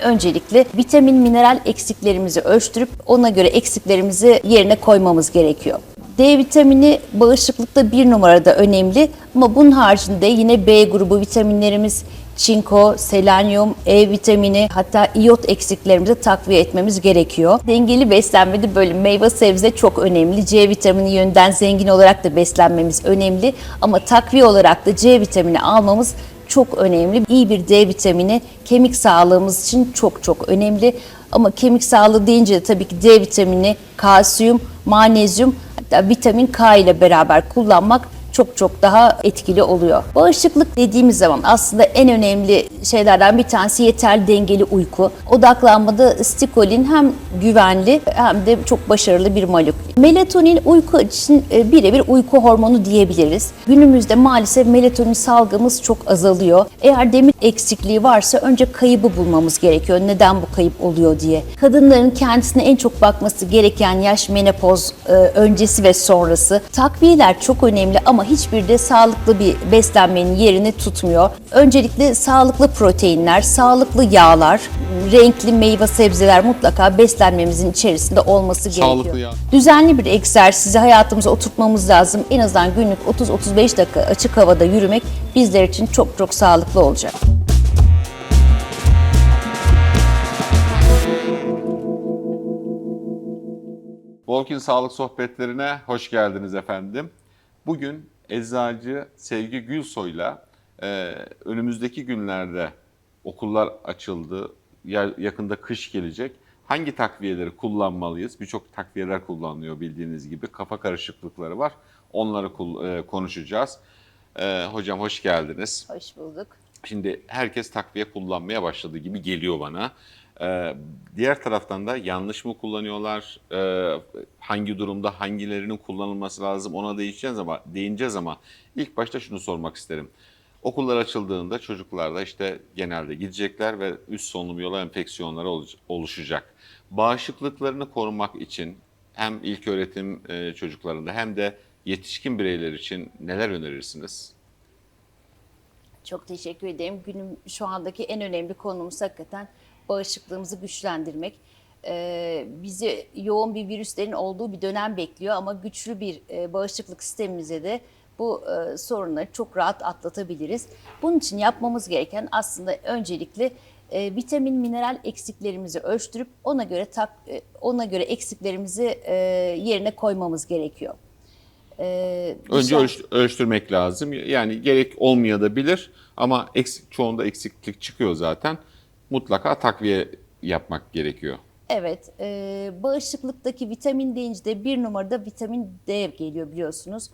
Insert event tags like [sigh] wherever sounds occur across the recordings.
öncelikle vitamin, mineral eksiklerimizi ölçtürüp ona göre eksiklerimizi yerine koymamız gerekiyor. D vitamini bağışıklıkta bir numarada önemli ama bunun haricinde yine B grubu vitaminlerimiz çinko, selenyum, E vitamini hatta iot eksiklerimizi takviye etmemiz gerekiyor. Dengeli beslenmede böyle meyve sebze çok önemli. C vitamini yönden zengin olarak da beslenmemiz önemli ama takviye olarak da C vitamini almamız çok önemli. İyi bir D vitamini kemik sağlığımız için çok çok önemli. Ama kemik sağlığı deyince de tabii ki D vitamini, kalsiyum, magnezyum hatta vitamin K ile beraber kullanmak çok çok daha etkili oluyor. Bağışıklık dediğimiz zaman aslında en önemli şeylerden bir tanesi yeterli dengeli uyku. Odaklanmada stikolin hem güvenli hem de çok başarılı bir molekül. Melatonin uyku için e, birebir uyku hormonu diyebiliriz. Günümüzde maalesef melatonin salgımız çok azalıyor. Eğer demir eksikliği varsa önce kaybı bulmamız gerekiyor. Neden bu kayıp oluyor diye. Kadınların kendisine en çok bakması gereken yaş menopoz e, öncesi ve sonrası. Takviyeler çok önemli ama hiçbir de sağlıklı bir beslenmenin yerini tutmuyor. Öncelikle sağlıklı proteinler, sağlıklı yağlar, renkli meyve sebzeler mutlaka beslenmemizin içerisinde olması Sağlıklı gerekiyor. yağ. Düzenli bir egzersizi hayatımıza oturtmamız lazım. En azından günlük 30-35 dakika açık havada yürümek bizler için çok çok sağlıklı olacak. Volkin Sağlık Sohbetlerine hoş geldiniz efendim. Bugün eczacı Sevgi Gülsoy'la e, önümüzdeki günlerde okullar açıldı, ya- yakında kış gelecek. Hangi takviyeleri kullanmalıyız? Birçok takviyeler kullanılıyor bildiğiniz gibi. Kafa karışıklıkları var. Onları e, konuşacağız. E, hocam hoş geldiniz. Hoş bulduk. Şimdi herkes takviye kullanmaya başladı gibi geliyor bana. Ee, diğer taraftan da yanlış mı kullanıyorlar? Ee, hangi durumda hangilerinin kullanılması lazım ona değineceğiz ama değineceğiz ama ilk başta şunu sormak isterim. Okullar açıldığında çocuklarda işte genelde gidecekler ve üst solunum yolu enfeksiyonları oluş- oluşacak. Bağışıklıklarını korumak için hem ilk öğretim e, çocuklarında hem de yetişkin bireyler için neler önerirsiniz? Çok teşekkür ederim. Günüm şu andaki en önemli konumuz hakikaten bağışıklığımızı güçlendirmek. Ee, bizi yoğun bir virüslerin olduğu bir dönem bekliyor ama güçlü bir e, bağışıklık sistemimize de bu e, sorunları çok rahat atlatabiliriz. Bunun için yapmamız gereken aslında öncelikle e, vitamin, mineral eksiklerimizi ölçtürüp ona göre tak, e, ona göre eksiklerimizi e, yerine koymamız gerekiyor. Ee, Önce ölç- ölçtürmek lazım. Yani gerek olmayabilir ama eksik, çoğunda eksiklik çıkıyor zaten. Mutlaka takviye yapmak gerekiyor. Evet, e, bağışıklıktaki vitamin deyince de bir numarada vitamin D geliyor biliyorsunuz.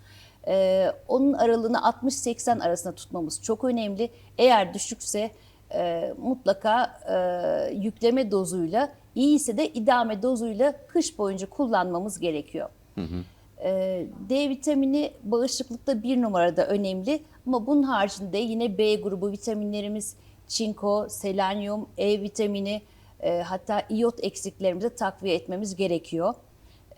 E, onun aralığını 60-80 arasında tutmamız çok önemli. Eğer düşükse e, mutlaka e, yükleme dozuyla, iyi ise de idame dozuyla kış boyunca kullanmamız gerekiyor. E, D vitamini bağışıklıkta bir numarada önemli ama bunun haricinde yine B grubu vitaminlerimiz çinko, selenyum, E vitamini e, hatta iot eksiklerimizi takviye etmemiz gerekiyor.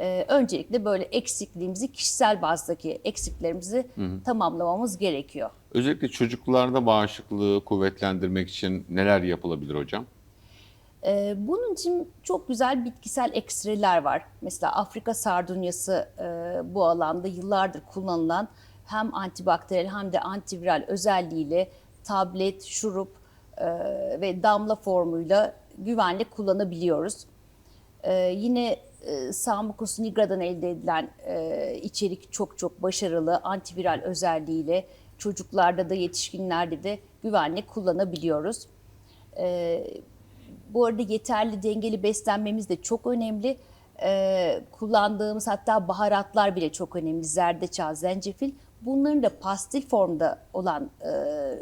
E, öncelikle böyle eksikliğimizi kişisel bazdaki eksiklerimizi tamamlamamız gerekiyor. Özellikle çocuklarda bağışıklığı kuvvetlendirmek için neler yapılabilir hocam? Ee, Bunun için çok güzel bitkisel ekstreler var. Mesela Afrika sardunyası e, bu alanda yıllardır kullanılan hem antibakteriyel hem de antiviral özelliğiyle tablet, şurup e, ve damla formuyla güvenli kullanabiliyoruz. Ee, yine e, Sambucus nigra'dan elde edilen e, içerik çok çok başarılı. Antiviral özelliğiyle çocuklarda da yetişkinlerde de güvenli kullanabiliyoruz. Ee, bu arada yeterli dengeli beslenmemiz de çok önemli. Ee, kullandığımız hatta baharatlar bile çok önemli. Zerdeçal, zencefil. Bunların da pastil formda olan e,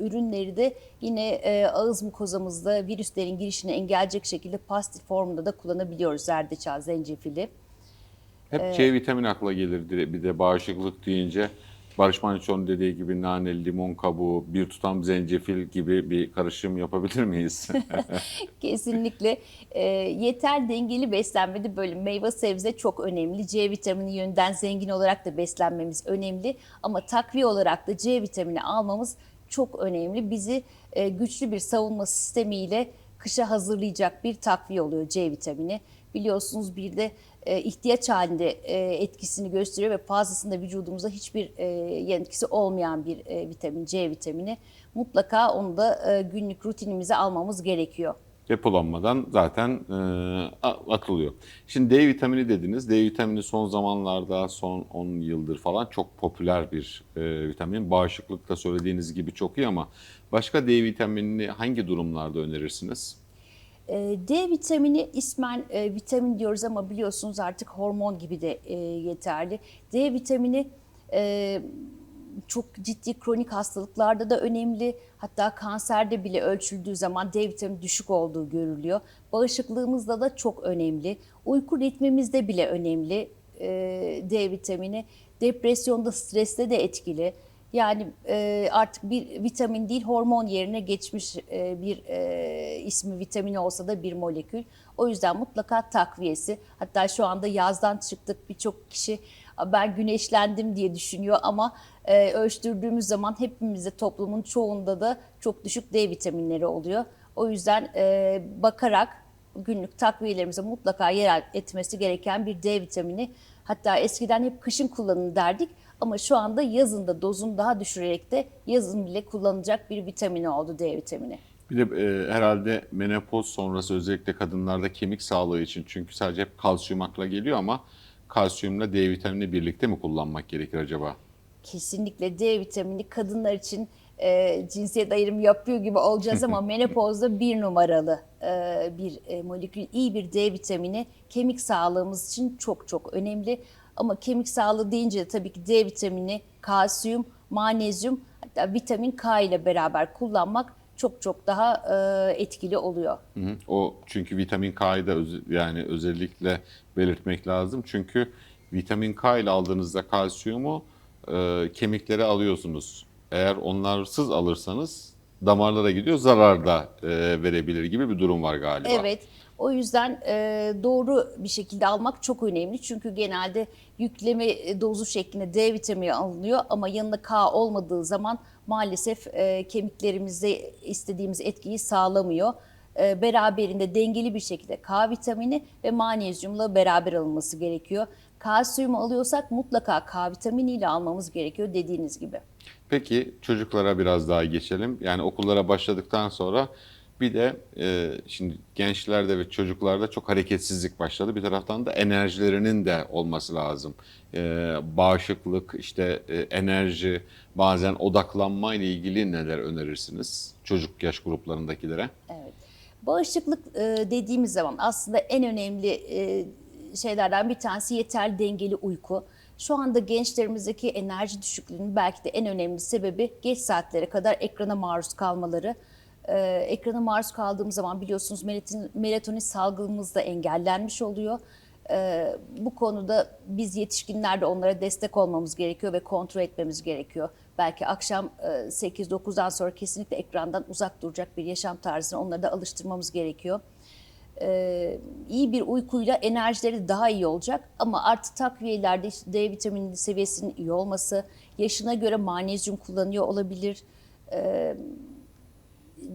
ürünleri de yine e, ağız mukozamızda virüslerin girişini engelleyecek şekilde pastil formunda da kullanabiliyoruz zerdeçal, zencefili. Hep C vitamini akla gelir bir de bağışıklık deyince. Barış Manço'nun dediği gibi nane, limon kabuğu, bir tutam zencefil gibi bir karışım yapabilir miyiz? [laughs] [laughs] Kesinlikle e, yeter dengeli beslenmede böyle meyve sebze çok önemli. C vitamini yönden zengin olarak da beslenmemiz önemli ama takviye olarak da C vitamini almamız çok önemli. Bizi e, güçlü bir savunma sistemiyle kışa hazırlayacak bir takviye oluyor C vitamini. Biliyorsunuz bir de e, ihtiyaç halinde e, etkisini gösteriyor ve fazlasında vücudumuza hiçbir e, yan etkisi olmayan bir vitamin C vitamini. Mutlaka onu da günlük rutinimize almamız gerekiyor. Depolanmadan zaten atılıyor. Şimdi D vitamini dediniz. D vitamini son zamanlarda, son 10 yıldır falan çok popüler bir vitamin. Bağışıklıkta söylediğiniz gibi çok iyi ama başka D vitaminini hangi durumlarda önerirsiniz? E, D vitamini ismen e, vitamin diyoruz ama biliyorsunuz artık hormon gibi de e, yeterli. D vitamini e, çok ciddi kronik hastalıklarda da önemli. Hatta kanserde bile ölçüldüğü zaman D vitamini düşük olduğu görülüyor. Bağışıklığımızda da çok önemli. Uyku ritmimizde bile önemli D vitamini. Depresyonda, streste de etkili. Yani e, artık bir vitamin değil hormon yerine geçmiş e, bir e, ismi vitamini olsa da bir molekül. O yüzden mutlaka takviyesi. Hatta şu anda yazdan çıktık birçok kişi ben güneşlendim diye düşünüyor ama e, ölçtürdüğümüz zaman hepimizde toplumun çoğunda da çok düşük D vitaminleri oluyor. O yüzden e, bakarak günlük takviyelerimize mutlaka yer etmesi gereken bir D vitamini. Hatta eskiden hep kışın kullanın derdik ama şu anda yazın da dozunu daha düşürerek de yazın bile kullanılacak bir vitamini oldu D vitamini. Bir de e, herhalde menopoz sonrası özellikle kadınlarda kemik sağlığı için çünkü sadece hep kalsiyum akla geliyor ama kalsiyumla D vitamini birlikte mi kullanmak gerekir acaba? Kesinlikle D vitamini kadınlar için e, cinsiyet ayrımı yapıyor gibi olacağız ama [laughs] menopozda bir numaralı e, bir e, molekül iyi bir D vitamini kemik sağlığımız için çok çok önemli. Ama kemik sağlığı deyince de tabii ki D vitamini, kalsiyum, manezyum hatta vitamin K ile beraber kullanmak çok çok daha e, etkili oluyor. Hı hı. O çünkü vitamin K'yı da öz- yani özellikle belirtmek lazım. Çünkü vitamin K ile aldığınızda kalsiyumu e, kemiklere alıyorsunuz. Eğer onlarsız alırsanız damarlara gidiyor zarar da e, verebilir gibi bir durum var galiba. Evet. O yüzden e, doğru bir şekilde almak çok önemli. Çünkü genelde yükleme dozu şeklinde D vitamini alınıyor ama yanında K olmadığı zaman maalesef e, kemiklerimizde istediğimiz etkiyi sağlamıyor. E, beraberinde dengeli bir şekilde K vitamini ve magnezyumla beraber alınması gerekiyor. Kalsiyum alıyorsak mutlaka K vitaminiyle almamız gerekiyor dediğiniz gibi. Peki çocuklara biraz daha geçelim. Yani okullara başladıktan sonra bir de e, şimdi gençlerde ve çocuklarda çok hareketsizlik başladı. Bir taraftan da enerjilerinin de olması lazım. E, bağışıklık, işte e, enerji, bazen odaklanma ile ilgili neler önerirsiniz çocuk yaş gruplarındakilere? Evet. Bağışıklık e, dediğimiz zaman aslında en önemli e, şeylerden bir tanesi yeterli dengeli uyku. Şu anda gençlerimizdeki enerji düşüklüğünün belki de en önemli sebebi geç saatlere kadar ekrana maruz kalmaları. E, ekrana maruz kaldığımız zaman biliyorsunuz melatonin, melatonin salgımız da engellenmiş oluyor. E, bu konuda biz yetişkinler de onlara destek olmamız gerekiyor ve kontrol etmemiz gerekiyor. Belki akşam e, 8-9'dan sonra kesinlikle ekrandan uzak duracak bir yaşam tarzına onları da alıştırmamız gerekiyor. E, iyi bir uykuyla enerjileri daha iyi olacak ama artı takviyelerde D vitamini seviyesinin iyi olması, yaşına göre magnezyum kullanıyor olabilir. E,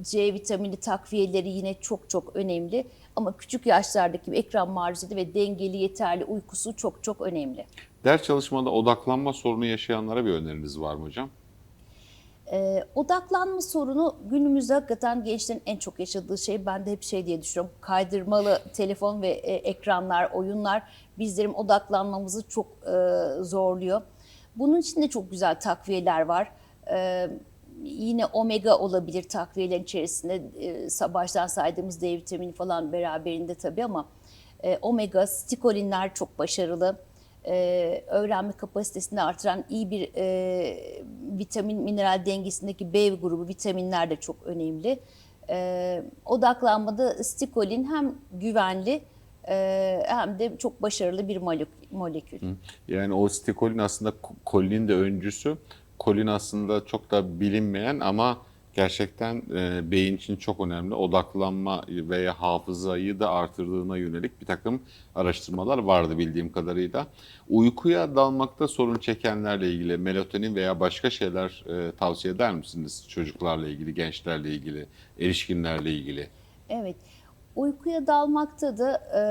C vitamini takviyeleri yine çok çok önemli. Ama küçük yaşlardaki ekran maruziyeti ve dengeli yeterli uykusu çok çok önemli. Ders çalışmada odaklanma sorunu yaşayanlara bir öneriniz var mı hocam? Ee, odaklanma sorunu günümüzde hakikaten gençlerin en çok yaşadığı şey. Ben de hep şey diye düşünüyorum. Kaydırmalı telefon ve e, ekranlar, oyunlar bizlerin odaklanmamızı çok e, zorluyor. Bunun için de çok güzel takviyeler var. Ee, yine omega olabilir takviyelerin içerisinde. E, baştan saydığımız D vitamini falan beraberinde tabii ama e, omega, stikolinler çok başarılı. E, öğrenme kapasitesini artıran iyi bir e, vitamin mineral dengesindeki B grubu vitaminler de çok önemli. E, odaklanmada stikolin hem güvenli e, hem de çok başarılı bir molek- molekül. Yani o stikolin aslında ko- kolinin de öncüsü. Kolin aslında çok da bilinmeyen ama gerçekten e, beyin için çok önemli. Odaklanma veya hafızayı da artırdığına yönelik bir takım araştırmalar vardı bildiğim kadarıyla. Uykuya dalmakta sorun çekenlerle ilgili melatonin veya başka şeyler e, tavsiye eder misiniz? Çocuklarla ilgili, gençlerle ilgili, erişkinlerle ilgili. Evet. Uykuya dalmakta da e,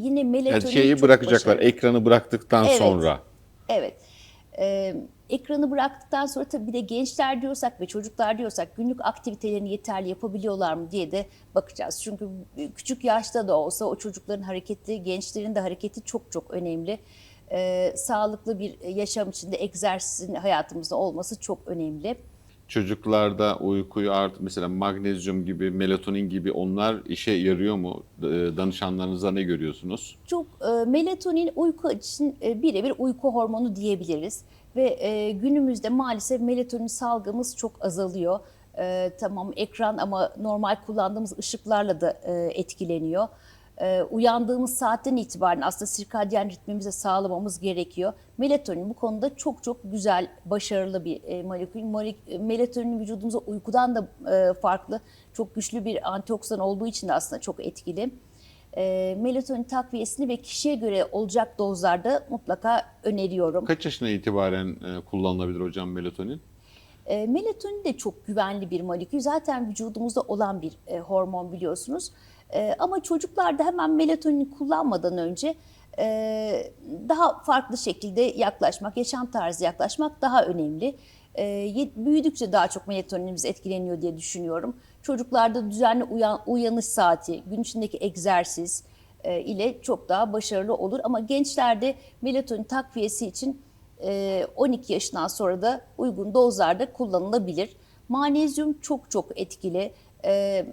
yine melatonin Yani şeyi çok bırakacaklar, başarılı. ekranı bıraktıktan Evet. sonra. Evet. Ee, ekranı bıraktıktan sonra tabii bir de gençler diyorsak ve çocuklar diyorsak günlük aktivitelerini yeterli yapabiliyorlar mı diye de bakacağız. Çünkü küçük yaşta da olsa o çocukların hareketi, gençlerin de hareketi çok çok önemli. Ee, sağlıklı bir yaşam içinde egzersizin hayatımızda olması çok önemli. Çocuklarda uykuyu art mesela magnezyum gibi, melatonin gibi onlar işe yarıyor mu? Danışanlarınızda ne görüyorsunuz? Çok e, melatonin uyku için e, birebir uyku hormonu diyebiliriz ve e, günümüzde maalesef melatonin salgımız çok azalıyor. E, tamam ekran ama normal kullandığımız ışıklarla da e, etkileniyor. E, uyandığımız saatten itibaren aslında sirkadyen ritmimizi sağlamamız gerekiyor. Melatonin bu konuda çok çok güzel, başarılı bir e, molekül. Molek- Melatonin vücudumuza uykudan da e, farklı, çok güçlü bir antioksidan olduğu için de aslında çok etkili e, melatonin takviyesini ve kişiye göre olacak dozlarda mutlaka öneriyorum. Kaç yaşına itibaren e, kullanılabilir hocam melatonin? E, melatonin de çok güvenli bir molekül. Zaten vücudumuzda olan bir e, hormon biliyorsunuz. E, ama çocuklarda hemen melatonin kullanmadan önce e, daha farklı şekilde yaklaşmak, yaşam tarzı yaklaşmak daha önemli. E, büyüdükçe daha çok melatoninimiz etkileniyor diye düşünüyorum. Çocuklarda düzenli uyan, uyanış saati, gün içindeki egzersiz e, ile çok daha başarılı olur. Ama gençlerde melatonin takviyesi için e, 12 yaşından sonra da uygun dozlarda kullanılabilir. Manezyum çok çok etkili. E,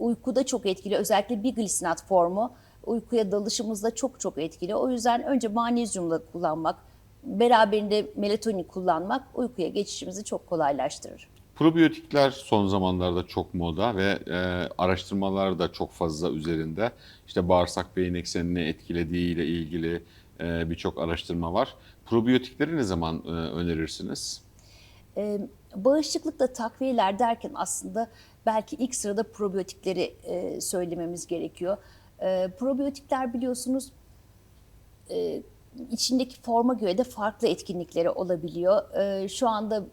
uykuda çok etkili. Özellikle biglisinat formu uykuya dalışımızda çok çok etkili. O yüzden önce manezyumla kullanmak, beraberinde melatonin kullanmak uykuya geçişimizi çok kolaylaştırır. Probiyotikler son zamanlarda çok moda ve e, araştırmalar da çok fazla üzerinde. İşte bağırsak beyin eksenini etkilediği ile ilgili e, birçok araştırma var. Probiyotikleri ne zaman e, önerirsiniz? Ee, bağışıklıkta takviyeler derken aslında belki ilk sırada probiyotikleri e, söylememiz gerekiyor. E, probiyotikler biliyorsunuz e, içindeki forma göre de farklı etkinlikleri olabiliyor. E, şu anda m,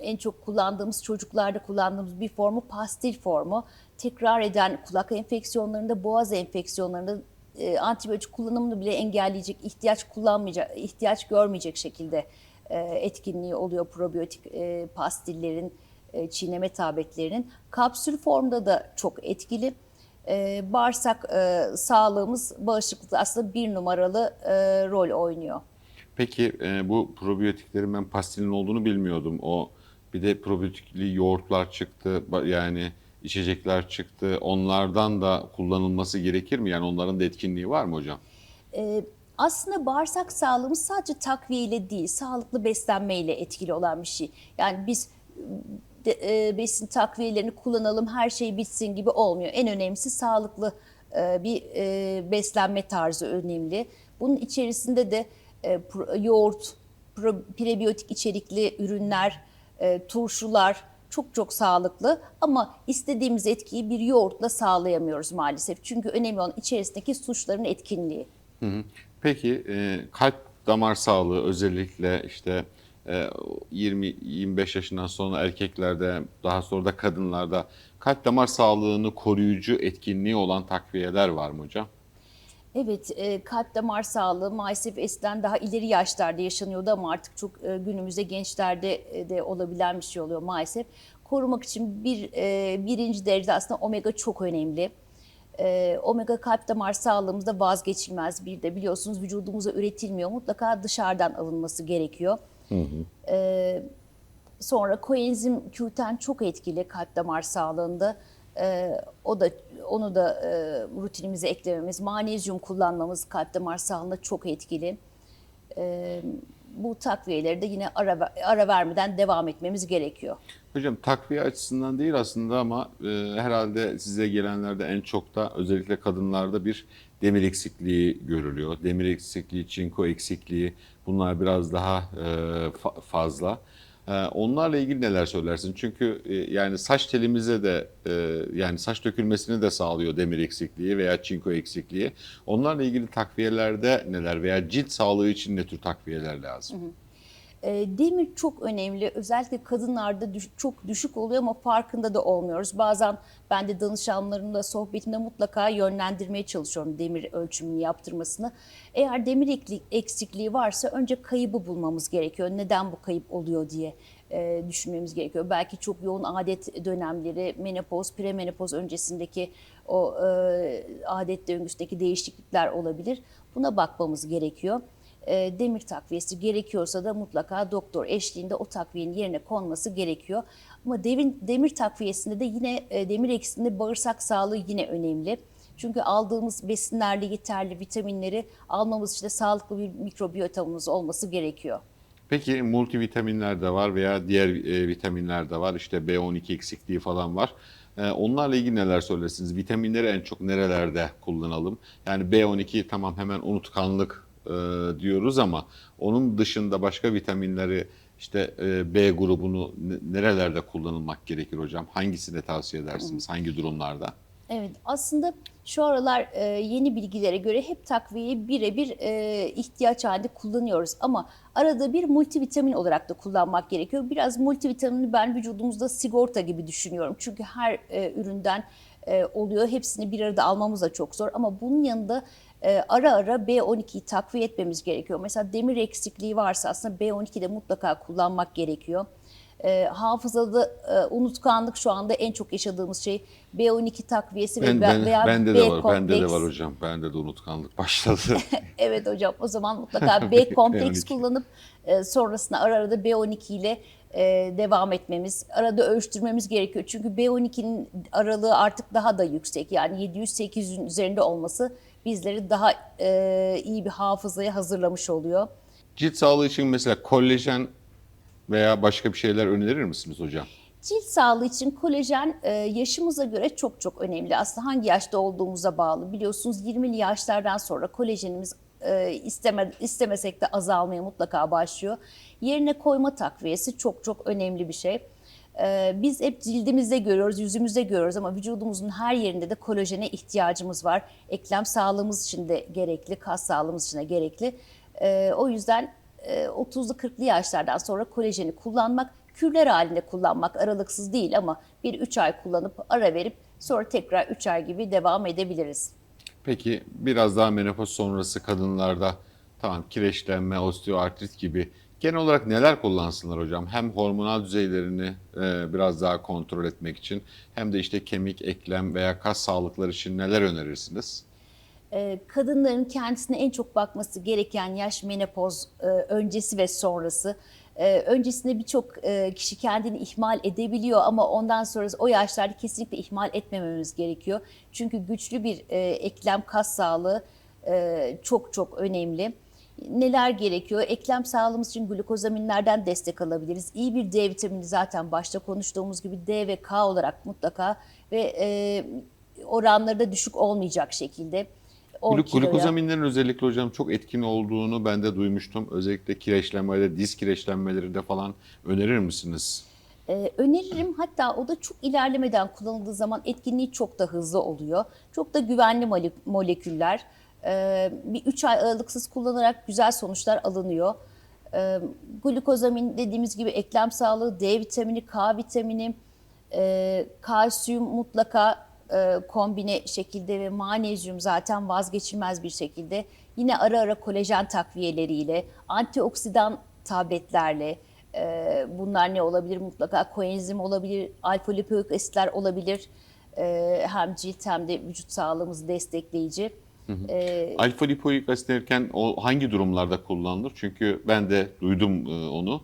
en çok kullandığımız çocuklarda kullandığımız bir formu pastil formu. Tekrar eden kulak enfeksiyonlarında, boğaz enfeksiyonlarında e, antibiyotik kullanımını bile engelleyecek, ihtiyaç kullanmayacak, ihtiyaç görmeyecek şekilde e, etkinliği oluyor probiyotik e, pastillerin, e, çiğneme tabletlerinin. Kapsül formda da çok etkili. E, bağırsak e, sağlığımız bağışıklıkta aslında bir numaralı e, rol oynuyor. Peki e, bu probiyotiklerin ben pastilin olduğunu bilmiyordum. O bir de probiyotikli yoğurtlar çıktı yani içecekler çıktı. Onlardan da kullanılması gerekir mi? Yani onların da etkinliği var mı hocam? E, aslında bağırsak sağlığımız sadece takviye ile değil, sağlıklı beslenmeyle etkili olan bir şey. Yani biz de, e, besin takviyelerini kullanalım, her şey bitsin gibi olmuyor. En önemlisi sağlıklı e, bir e, beslenme tarzı önemli. Bunun içerisinde de e, pro- yoğurt, pro- prebiyotik içerikli ürünler, e, turşular çok çok sağlıklı ama istediğimiz etkiyi bir yoğurtla sağlayamıyoruz maalesef. Çünkü önemli olan içerisindeki suçların etkinliği. Hı hı. Peki e, kalp damar sağlığı özellikle işte e, 20-25 yaşından sonra erkeklerde daha sonra da kadınlarda kalp damar sağlığını koruyucu etkinliği olan takviyeler var mı hocam? Evet, e, kalp damar sağlığı maalesef eskiden daha ileri yaşlarda yaşanıyordu ama artık çok e, günümüzde gençlerde e, de olabilen bir şey oluyor maalesef. Korumak için bir e, birinci derecede aslında omega çok önemli. E, omega kalp damar sağlığımızda vazgeçilmez bir de biliyorsunuz vücudumuza üretilmiyor. Mutlaka dışarıdan alınması gerekiyor. E, Sonra koenzim Q10 çok etkili kalp damar sağlığında. Ee, o da onu da e, rutinimize eklememiz, manezyum kullanmamız kalp damar sağlığında çok etkili. Ee, bu takviyeleri de yine ara, ara vermeden devam etmemiz gerekiyor. Hocam takviye açısından değil aslında ama e, herhalde size gelenlerde en çok da özellikle kadınlarda bir demir eksikliği görülüyor. Demir eksikliği, çinko eksikliği bunlar biraz daha e, fa- fazla. E, onlarla ilgili neler söylersin? Çünkü e, yani saç telimize de e, yani saç dökülmesini de sağlıyor demir eksikliği veya çinko eksikliği. Onlarla ilgili takviyelerde neler veya cilt sağlığı için ne tür takviyeler lazım? E, demir çok önemli. Özellikle kadınlarda çok düşük oluyor ama farkında da olmuyoruz. Bazen ben de danışanlarımla sohbetimde mutlaka yönlendirmeye çalışıyorum demir ölçümünü yaptırmasını. Eğer demir eksikliği varsa önce kaybı bulmamız gerekiyor. Neden bu kayıp oluyor diye e, düşünmemiz gerekiyor. Belki çok yoğun adet dönemleri, menopoz, premenopoz öncesindeki o e, adet döngüsündeki değişiklikler olabilir. Buna bakmamız gerekiyor. E, demir takviyesi gerekiyorsa da mutlaka doktor eşliğinde o takviyenin yerine konması gerekiyor. Ama demir, demir takviyesinde de yine e, demir eksikliğinde bağırsak sağlığı yine önemli. Çünkü aldığımız besinlerle yeterli vitaminleri almamız için de sağlıklı bir mikrobiyotamımız olması gerekiyor. Peki multivitaminler de var veya diğer e, vitaminler de var. İşte B12 eksikliği falan var. E, onlarla ilgili neler söylersiniz? Vitaminleri en çok nerelerde kullanalım? Yani B12 tamam hemen unutkanlık e, diyoruz ama onun dışında başka vitaminleri işte e, B grubunu ne- nerelerde kullanılmak gerekir hocam? Hangisini tavsiye edersiniz? Hangi durumlarda? Evet aslında şu aralar e, yeni bilgilere göre hep takviyeyi birebir e, ihtiyaç halinde kullanıyoruz. Ama arada bir multivitamin olarak da kullanmak gerekiyor. Biraz multivitamini ben vücudumuzda sigorta gibi düşünüyorum. Çünkü her e, üründen e, oluyor. Hepsini bir arada almamız da çok zor. Ama bunun yanında ara ara B12'yi takviye etmemiz gerekiyor. Mesela demir eksikliği varsa aslında B12 de mutlaka kullanmak gerekiyor. E, hafızada e, unutkanlık şu anda en çok yaşadığımız şey B12 takviyesi Ben, ve ben, veya bende B de var, bende de kompleks. var hocam. Bende de unutkanlık [laughs] başladı. [laughs] Evet hocam o zaman mutlaka B [laughs] kompleks B12. kullanıp e, sonrasında ara ara da B12 ile e, devam etmemiz, arada ölçtürmemiz gerekiyor. Çünkü B12'nin aralığı artık daha da yüksek. Yani 700-800'ün üzerinde olması bizleri daha e, iyi bir hafızaya hazırlamış oluyor. Cilt sağlığı için mesela kollajen veya başka bir şeyler önerir misiniz hocam? Cilt sağlığı için kolajen e, yaşımıza göre çok çok önemli. Aslında hangi yaşta olduğumuza bağlı. Biliyorsunuz 20'li yaşlardan sonra kolajenimiz e, isteme, istemesek de azalmaya mutlaka başlıyor. Yerine koyma takviyesi çok çok önemli bir şey. E, Biz hep cildimizde görüyoruz, yüzümüzde görüyoruz ama vücudumuzun her yerinde de kolajene ihtiyacımız var. Eklem sağlığımız için de gerekli, kas sağlığımız için de gerekli. E, O yüzden e, 30'lu 40'lı yaşlardan sonra kolajeni kullanmak, kürler halinde kullanmak aralıksız değil ama bir 3 ay kullanıp ara verip sonra tekrar 3 ay gibi devam edebiliriz. Peki biraz daha menopoz sonrası kadınlarda tamam kireçlenme, osteoartrit gibi genel olarak neler kullansınlar hocam? Hem hormonal düzeylerini e, biraz daha kontrol etmek için hem de işte kemik, eklem veya kas sağlıkları için neler önerirsiniz? Ee, Kadınların kendisine en çok bakması gereken yaş menopoz e, öncesi ve sonrası. Ee, Öncesinde birçok e, kişi kendini ihmal edebiliyor ama ondan sonra o yaşlarda kesinlikle ihmal etmememiz gerekiyor. Çünkü güçlü bir e, eklem kas sağlığı e, çok çok önemli. Neler gerekiyor? Eklem sağlığımız için glukozaminlerden destek alabiliriz. İyi bir D vitamini zaten başta konuştuğumuz gibi D ve K olarak mutlaka ve e, oranları da düşük olmayacak şekilde. 10 Glu- kiloya. Glukozaminlerin özellikle hocam çok etkin olduğunu ben de duymuştum. Özellikle kireçlenmede, diz kireçlenmelerinde falan önerir misiniz? Ee, öneririm hatta o da çok ilerlemeden kullanıldığı zaman etkinliği çok da hızlı oluyor. Çok da güvenli mole- moleküller. Ee, bir 3 ay aralıksız kullanarak güzel sonuçlar alınıyor. Ee, glukozamin dediğimiz gibi eklem sağlığı, D vitamini, K vitamini, e, kalsiyum mutlaka e, kombine şekilde ve magnezyum zaten vazgeçilmez bir şekilde. Yine ara ara kolajen takviyeleriyle, antioksidan tabletlerle, e, bunlar ne olabilir? Mutlaka koenzim olabilir, alfa lipoik asitler olabilir. Hem cilt hem de vücut sağlığımızı destekleyici. E, Alfa lipoik asit derken o hangi durumlarda kullanılır? Çünkü ben de duydum e, onu.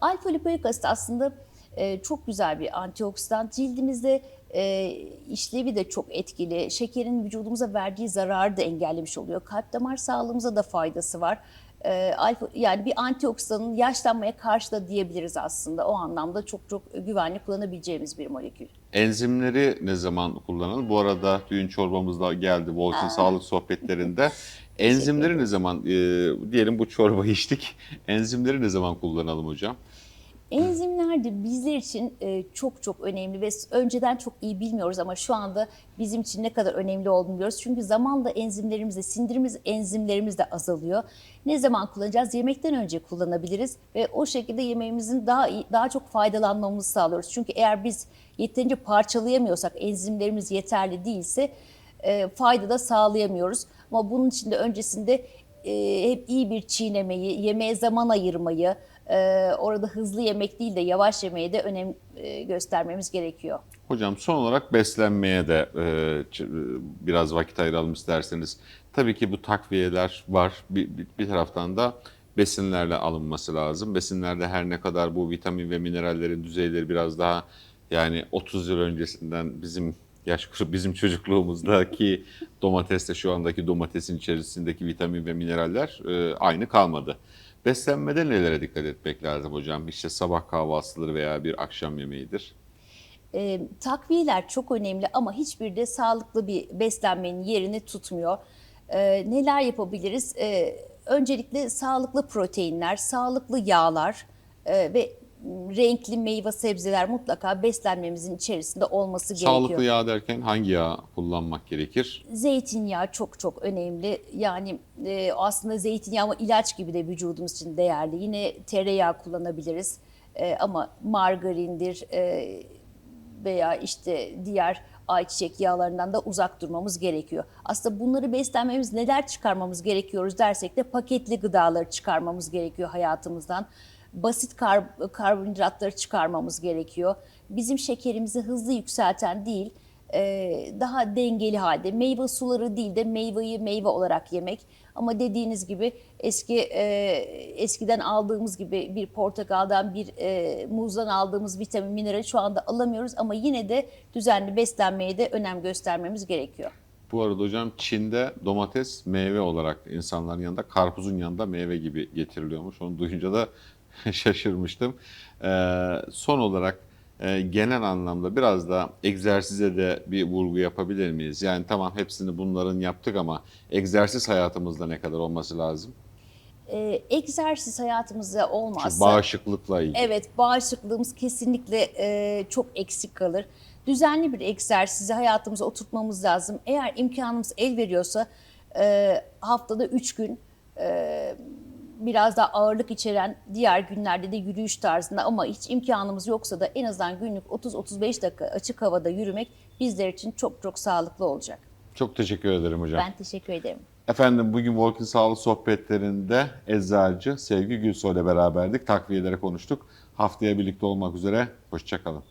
Alfa lipoik asit aslında e, çok güzel bir antioksidan. Cildimizde e, işlevi de çok etkili. Şekerin vücudumuza verdiği zararı da engellemiş oluyor. Kalp damar sağlığımıza da faydası var. E, alfa, yani bir antioksidanın yaşlanmaya karşı da diyebiliriz aslında. O anlamda çok çok güvenli kullanabileceğimiz bir molekül. Enzimleri ne zaman kullanılır? Bu arada düğün çorbamız da geldi Volkan Sağlık Sohbetlerinde. [laughs] Enzimleri ne zaman, e, diyelim bu çorbayı içtik, [laughs] enzimleri ne zaman kullanalım hocam? Enzimler de bizler için e, çok çok önemli ve önceden çok iyi bilmiyoruz ama şu anda bizim için ne kadar önemli olduğunu biliyoruz. Çünkü zamanla enzimlerimiz de sindirimiz enzimlerimiz de azalıyor. Ne zaman kullanacağız? Yemekten önce kullanabiliriz ve o şekilde yemeğimizin daha iyi, daha çok faydalanmamızı sağlıyoruz. Çünkü eğer biz yeterince parçalayamıyorsak, enzimlerimiz yeterli değilse e, fayda da sağlayamıyoruz. Ama bunun için de öncesinde e, hep iyi bir çiğnemeyi, yemeğe zaman ayırmayı, e, orada hızlı yemek değil de yavaş yemeye de önem e, göstermemiz gerekiyor. Hocam son olarak beslenmeye de e, ç- biraz vakit ayıralım isterseniz. Tabii ki bu takviyeler var. Bir, bir, taraftan da besinlerle alınması lazım. Besinlerde her ne kadar bu vitamin ve minerallerin düzeyleri biraz daha yani 30 yıl öncesinden bizim yaş bizim çocukluğumuzdaki domatesle şu andaki domatesin içerisindeki vitamin ve mineraller e, aynı kalmadı. Beslenmede nelere dikkat etmek lazım hocam? İşte sabah kahvaltıları veya bir akşam yemeğidir. E, takviyeler çok önemli ama hiçbir de sağlıklı bir beslenmenin yerini tutmuyor. E, neler yapabiliriz? E, öncelikle sağlıklı proteinler, sağlıklı yağlar e, ve renkli meyve sebzeler mutlaka beslenmemizin içerisinde olması gerekiyor. Sağlıklı yağ derken hangi yağ kullanmak gerekir? Zeytinyağı çok çok önemli. Yani e, aslında zeytinyağı ama ilaç gibi de vücudumuz için değerli. Yine tereyağı kullanabiliriz. E, ama margarindir e, veya işte diğer ayçiçek yağlarından da uzak durmamız gerekiyor. Aslında bunları beslenmemiz neler çıkarmamız gerekiyoruz dersek de paketli gıdaları çıkarmamız gerekiyor hayatımızdan. Basit kar- karbonhidratları çıkarmamız gerekiyor. Bizim şekerimizi hızlı yükselten değil, e, daha dengeli halde meyve suları değil de meyveyi meyve olarak yemek. Ama dediğiniz gibi eski e, eskiden aldığımız gibi bir portakaldan bir e, muzdan aldığımız vitamin mineral şu anda alamıyoruz ama yine de düzenli beslenmeye de önem göstermemiz gerekiyor. Bu arada hocam Çin'de domates meyve olarak insanların yanında karpuzun yanında meyve gibi getiriliyormuş. Onu duyunca da [laughs] şaşırmıştım. Ee, son olarak e, genel anlamda biraz da egzersize de bir vurgu yapabilir miyiz? Yani tamam hepsini bunların yaptık ama egzersiz hayatımızda ne kadar olması lazım? E, egzersiz hayatımızda Şu olmazsa bağışıklıkla ilgili. Evet, bağışıklığımız kesinlikle e, çok eksik kalır. Düzenli bir egzersizi hayatımıza oturtmamız lazım. Eğer imkanımız el veriyorsa e, haftada 3 gün e, biraz daha ağırlık içeren diğer günlerde de yürüyüş tarzında ama hiç imkanımız yoksa da en azından günlük 30-35 dakika açık havada yürümek bizler için çok çok sağlıklı olacak. Çok teşekkür ederim hocam. Ben teşekkür ederim. Efendim bugün Walking Sağlık sohbetlerinde eczacı Sevgi Gülsoy ile beraberdik. Takviyelere konuştuk. Haftaya birlikte olmak üzere. Hoşçakalın.